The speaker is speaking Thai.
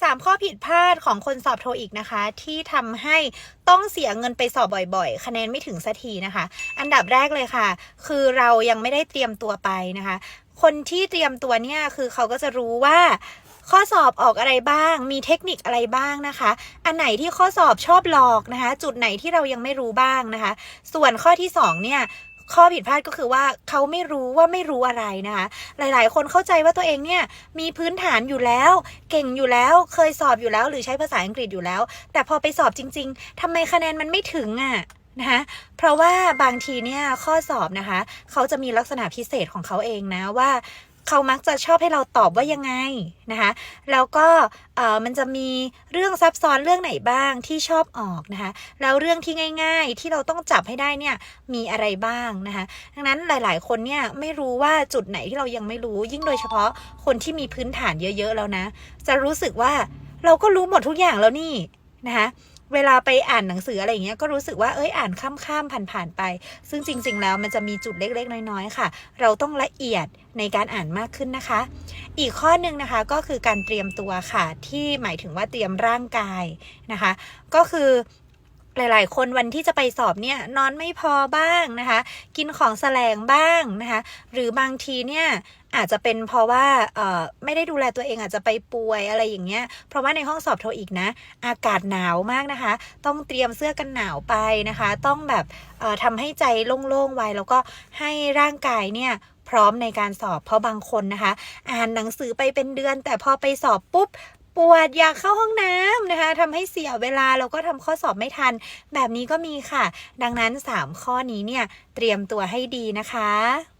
3 ข้อผิดพลาดของคนสอบโทอีกนะคะ ที่ทำให้ต้องเสียเงินไปสอบบ่อยๆ คะแนนไม่ถึงสักทีนะคะ อันดับแรกเลยค่ะ คือเรายังไม่ได้เตรียมตัวไปนะคะ คนที่เตรียมตัวเนี่ยคือเขาก็จะรู้ว่าข้อสอบออกอะไรบ้าง มีเทคนิคอะไรบ้างนะคะ อันไหนที่ข้อสอบชอบหลอกนะคะ จุดไหนที่เรายังไม่รู้บ้างนะคะ ส่วนข้อที่สองเนี่ย ข้อผิดพลาดก็คือว่าเขาไม่รู้ว่าไม่รู้อะไรนะคะ หลายๆ คนเข้าใจว่าตัวเองเนี่ยมีพื้นฐานอยู่แล้ว เก่งอยู่แล้ว เคยสอบอยู่แล้ว หรือใช้ภาษาอังกฤษอยู่แล้ว แต่พอไปสอบจริง ๆทำไมคะแนนมันไม่ถึงอะ่ะนะคะเพราะว่าบางทีเนี่ยข้อสอบนะคะ เขาจะมีลักษณะพิเศษของเขาเองนะว่า เขามักจะชอบให้เราตอบว่ายังไงนะคะแล้วก็เอ่อมันจะมีเรื่องซับซ้อนเรื่องไหนบ้างที่ชอบออกนะคะแล้วเรื่องที่ง่าย ๆ ที่เราต้องจับให้ได้เนี่ยมีอะไรบ้างนะคะดังนั้นหลาย ๆ คนเนี่ยไม่รู้ว่าจุดไหนที่เรายังไม่รู้ ยิ่งโดยเฉพาะคนที่มีพื้นฐานเยอะ ๆ แล้วนะ จะรู้สึกว่าเราก็รู้หมดทุกอย่างแล้วนี่นะคะ เวลาไปอ่านหนังสืออะไรอย่างเงี้ยก็รู้สึกว่าเอ้ยอ่านข้ามๆผ่านๆไป ซึ่งจริง ๆ แล้วมันจะมีจุดเล็กๆ น้อยๆค่ะ เราต้องละเอียดในการอ่านมากขึ้นนะคะ อีกข้อหนึ่งนะคะก็คือการเตรียมตัวค่ะ ที่หมายถึงว่าเตรียมร่างกายนะคะ ก็คือ หลาย ๆ คนวันที่จะไปสอบเนี่ยนอนไม่พอบ้างนะคะ กินของแสลงบ้างนะคะ หรือบางทีเนี่ยอาจจะเป็นเพราะว่าเอ่อไม่ได้ดูแลตัวเองอาจจะไปป่วยอะไรอย่างเงี้ย เพราะว่าในห้องสอบโทอีกนะ อากาศหนาวมากนะคะ ต้องเตรียมเสื้อกันหนาวไปนะคะ ต้องแบบเอ่อทำให้ใจโล่ง ๆ ไว้ แล้วก็ให้ร่างกายเนี่ยพร้อมในการสอบเพราะบางคนนะคะ อ่านหนังสือไปเป็นเดือน แต่พอไปสอบปุ๊บ ปวดอยากเข้าห้องน้ำนะคะทำให้เสียเวลาแล้วก็ทำข้อสอบไม่ทัน แบบนี้ก็มีค่ะ ดังนั้น 3 ข้อนี้เนี่ยเตรียมตัวให้ดีนะคะ